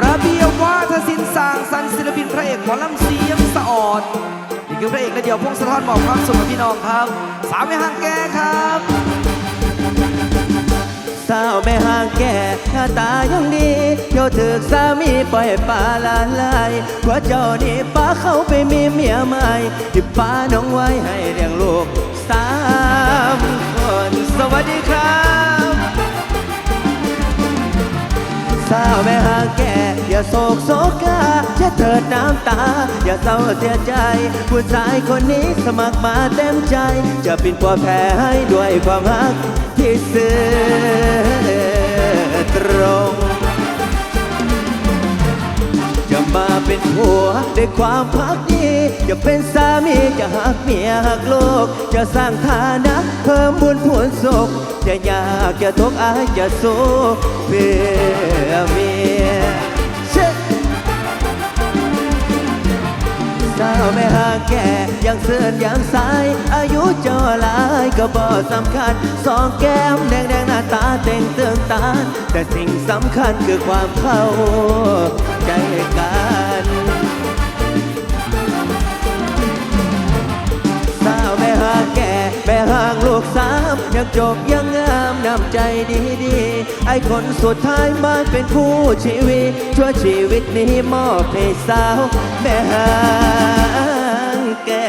ระเบียบวาทศิลป์สร้างสรรค์ศิลปินพระเอกหมอลำเสียงสะออดนี่คือพระเอกและเดี่ยวพงศธรบอกความสุขกับพี่น้องครับสาวไม่ห่างแกครับสาวแม่ห่างแก่หน้าตายังดีเที่ยวถึกสามีปล่อยปลาลาลายกว่าเจ้านี่ป้าเข้าไปมีเมียใหม่ที่ป้าน้องไว้ให้เลี้ยงลูกสามคนสวัสดีครับ สาวแม่ห่างแก่อย่าโศกโศกาอย่าเถิดน้ำตา อย่าเศร้าเสียใจ ผู้ชายคนนี้สมัครมาเต็มใจ จะเป็นผัวแพ้ให้ด้วยความรักที่ซื่อตรง มาเป็นผัวด้วยความพักดีจะเป็นสามีจะหักเมียหักลูกจะสร้างฐานะเพิ่มบุญผลสุขจะยากจะทุกข์อาจจะสู้เพื่อเมียเช่สาวไม่หาแก่ยังเสื่อนยังสาย อายุเจ้าหลายก็บ่สำคัญ สองแก้มแดงแดงหน้าตาเต่งเตืองตาแต่สิ่งสำคัญคือความเข้า ใจกันสาวแม่หางแก่ แม่ห่างลูกสามยังจบยังงามน้ำใจดีดีๆไอ้คนสุดท้ายมาเป็นคู่ชีวิต ชั่วชีวิตนี้มอบให้สาว แม่หางแก่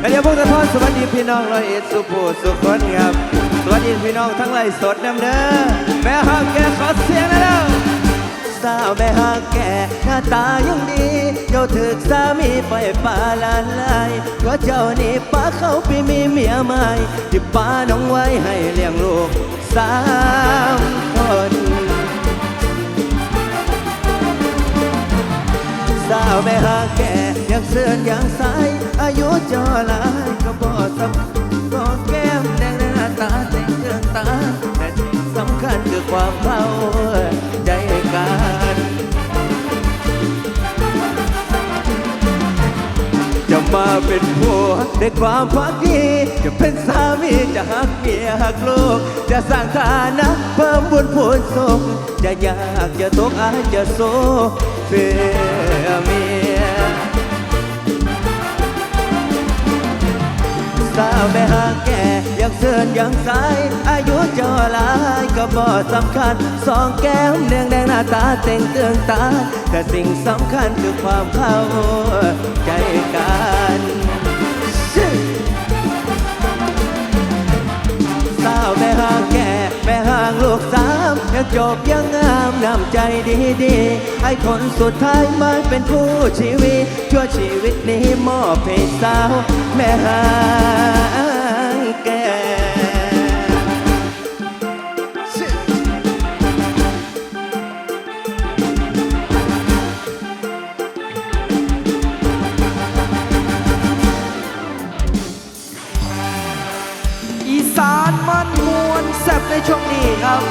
และเดี๋ยวพงศธรสวัสดีพี่น้องร้อยเอ็ดสุภูสุขคนครับ สวัสดีพี่น้องทั้งไลฟ์สดน้ำเด้อแม่ห่างแก ขอเสียงนะเด้อสาวแม่ห่างแก่หน้าตายังดีเจ้าถึกสามีไปป่าลานลายเพราะเจ้านี่ป้าเขาไปมีเมียใหม่ที่ป้าน้องไว้ให้เลี้ยงลูกสามคนสาวแม่ห่าแก่ยังเสื่อนยังสายอายุจ้าหลายก็บ่สำก็แก้มแดงหน้าตาแต่งเครื่องตา แต่สิ่งสำคัญคือความเข้าใจกันจะมาเป็นผัวด้วยความพักดีจะเป็นสามีจะหักเมียหักลูกจะสร้างฐานะเพิ่มบุญผลสุขจะยากจะตกอาจจะโซเพื่อเมี สาวแม่ห่างแก่ยังเสื่อนยังสายอายุเจ้าหลายก็บ่สำคัญสองแก้มแดงแดงๆหน้าตาเต่งเตืองตา แต่สิ่งสำคัญคือความเข้าใจกัน กสามยังจบยังงามน้ำใจดีดีๆไอ้คนสุดท้ายมาเป็นผู้ชีวิตชั่วชีวิตนี้มอบให้สาวแม่ห่า อีสานมันมวนแซ่บในช่วงนี้ครับ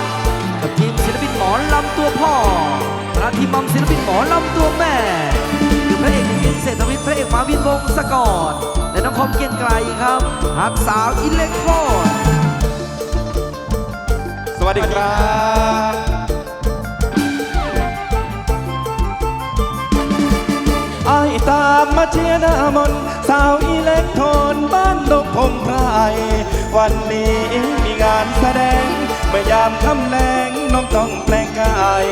กับทีมศิลปินหมอลำตัวพ่อและทีมมัมศิลปินหมอลำตัวแม่คือพระเอกวินเศรษฐวิทย์พระเอกมาวินวงศกรและน้องคอมเกียนไกลครับหักสาวอิเล็กโทรนสวัสดีครับไอายตามมาเชียร์หน้ามนต์สาวอิเล็กโทรนบ้านดงพงไพร วันนี้มีงานแสดงเมื่อยามทำแรงน้องต้องแปลงกาย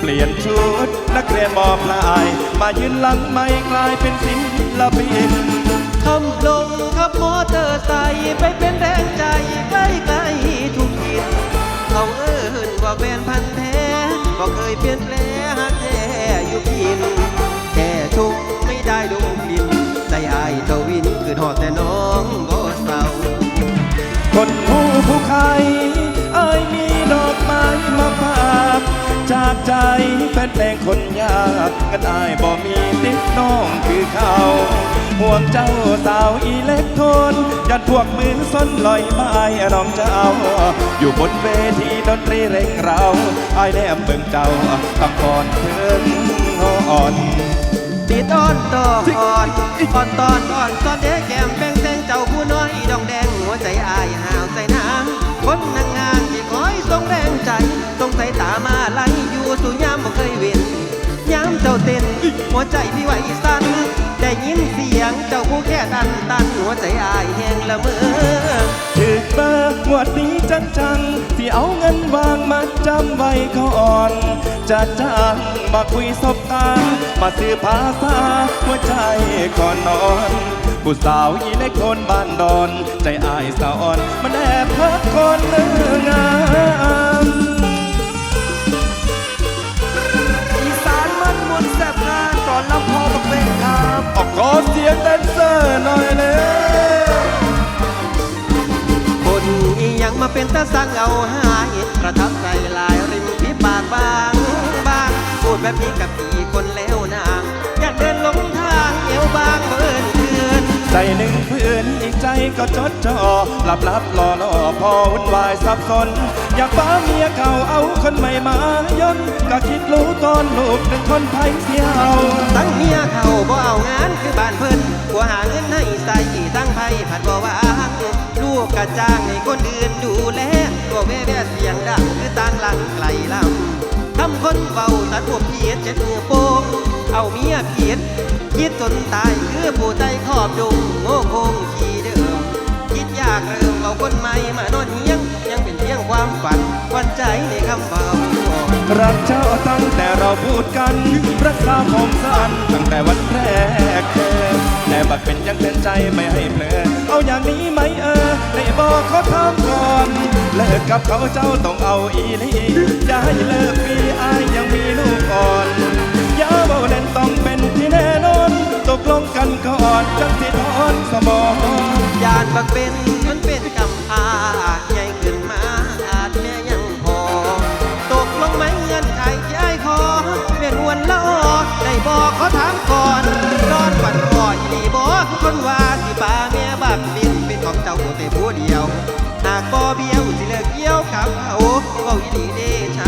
เปลี่ยนชุดนักเรียนมอปลาย มายืนหลังไม่กลายเป็นศิลปิน นเพลงคนยากกันอายบ่มีติดน้องคือเขาห่วงเจ้าสาวอีเล็กโทนยัดพวกมือส้นลอยไม้น้องเจ้า อยู่บนเวทีดนตรีเร่งเราอายแนมเบิ่งเจ้าคำก่อนเพิ่งอ่อนตีต้นตอกอ่อนอ่อนตอนอ่อนตอนเด็ หัวใจพี่ไหวสั่นได้ยินเสียงเจ้าผู้แค่ตันตันหัวใจอายแห้งละเมอถึกเบอร์งวดนี้จังจังๆที่เอาเงินวางมาจำไว้ก่อน จะจ้างมาคุยสบตามาซื้อภาษาหัวใจก่อนนอนผู้สาวอีเล็กคนบ้านดอน ใจอายสะอ่อน มันแอบพักคนเนื้องาม เสียงแดนเซอร์หน่อยเลยคนอีหยังมาเป็นตาสั่งเอาหายประทับใจลายริมฝีปากบางบางพูดแบบนี้กับพี่คนแล้วนาง อยากเดินหลงทางเอวบางเบิ่นเกิน ใจหนึ่งเพื่อนอีกใจก็จดจ่อหลับหลับรอรอพอวุ่นวายสับสน อยากป้าเมียเก่าเอาคนใหม่มายนก็คิดรู้ตอนลูกหนึ่งคนไพ่เที่ยวตั้งเมียเขาบ่เอางานคือบ้านเพิ่นกัวหาเงินให้ใส่ตั้งไพ่ผัดบ่วางลูกกระจ้างให้คนอื่นดูแลตัวแม่แม่เสียงดังคือต่างหลังไกลลำทำคนเบาตัดหัวเพียดเจ็ดมือโป้ง เอาเมียเพียดคิดจนตายคือผู้ใจขอบดงโง่คงขี่เดิมคิดยากเริ่มเอาคนใหม่มานอนเฮียง ยังเป็นเพียงความฝันควันใจในคำเบารักเจ้าตั้งแต่เราพูดกัน รักษาผมสั้นตั้งแต่วันแรกแต่บัดเป็นยังเตือนใจไม่ให้เพลอเอาอย่างนี้ไหมเออได้บอกเขาทำก่อนเลิกกับเขาเจ้าต้องเอาอีลีอย่าให้เลิกปีอายยังมีลูกอ่อน ยาเบาเล่นต้องเป็นที่แน่นอน ตกลงกันก่อนจังสิทอนสมองยานบักเป็นมันเป็นกำพาใหญ่ขึ้นมาอาจแม่ยังพอ ตกลงไหมเงื่อนไขที่ไอ้ายขอเป็นวันละออได้บอกเขาถามก่อนรอนวันก่อนอีบอกคนว่าสิป่าแม่บักบินเป็นของเจ้าแต่ผู้เดียว หากบ่เบี้ยวสิเลิกเกี่ยวกับเขาเว้าอีหลีเดชา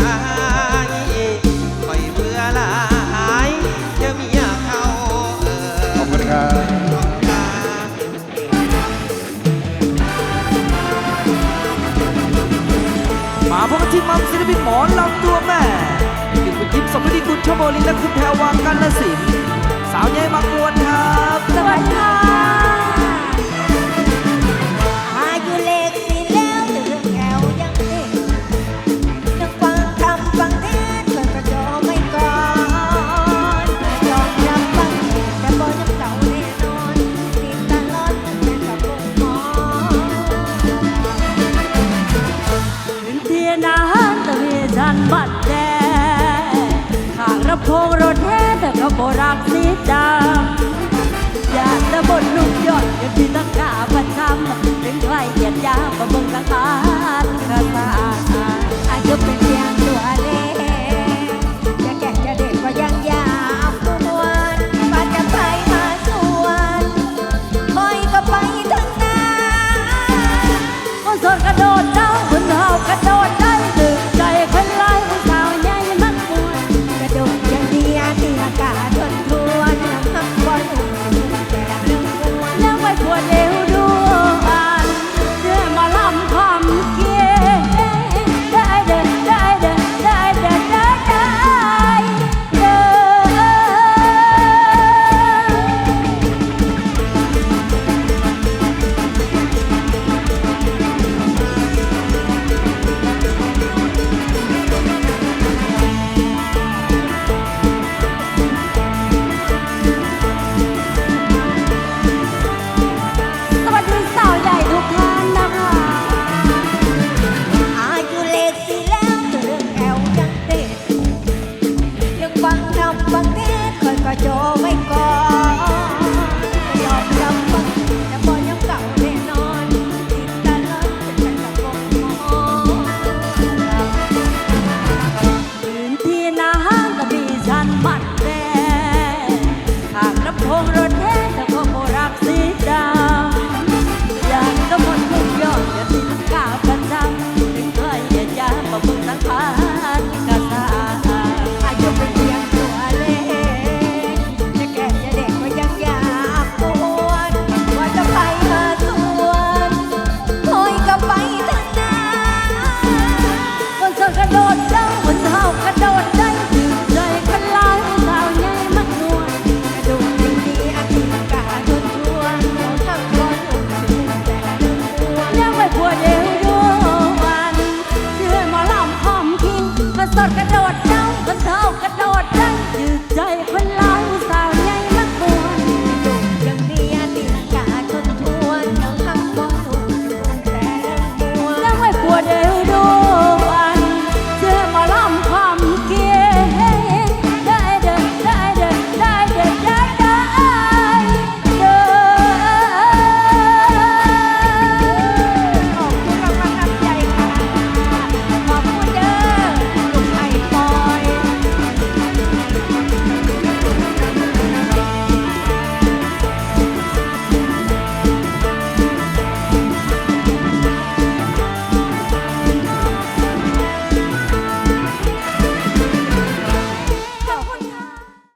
หมอลำตัวแม่คือคุณยิ้มสมฤทธิ์คุณชโมลินและคุณแพรวางกันละสินสาวใหญ่มากวนค โคงรถแท้แต่ก็โบรักสีดำอยากจะบนลุกยอดยังที่ตะกาพันคำถึงใครเหยียดยามบะเบิงตะการกระตาอาจจะเป็นเพียงตัวเล็ก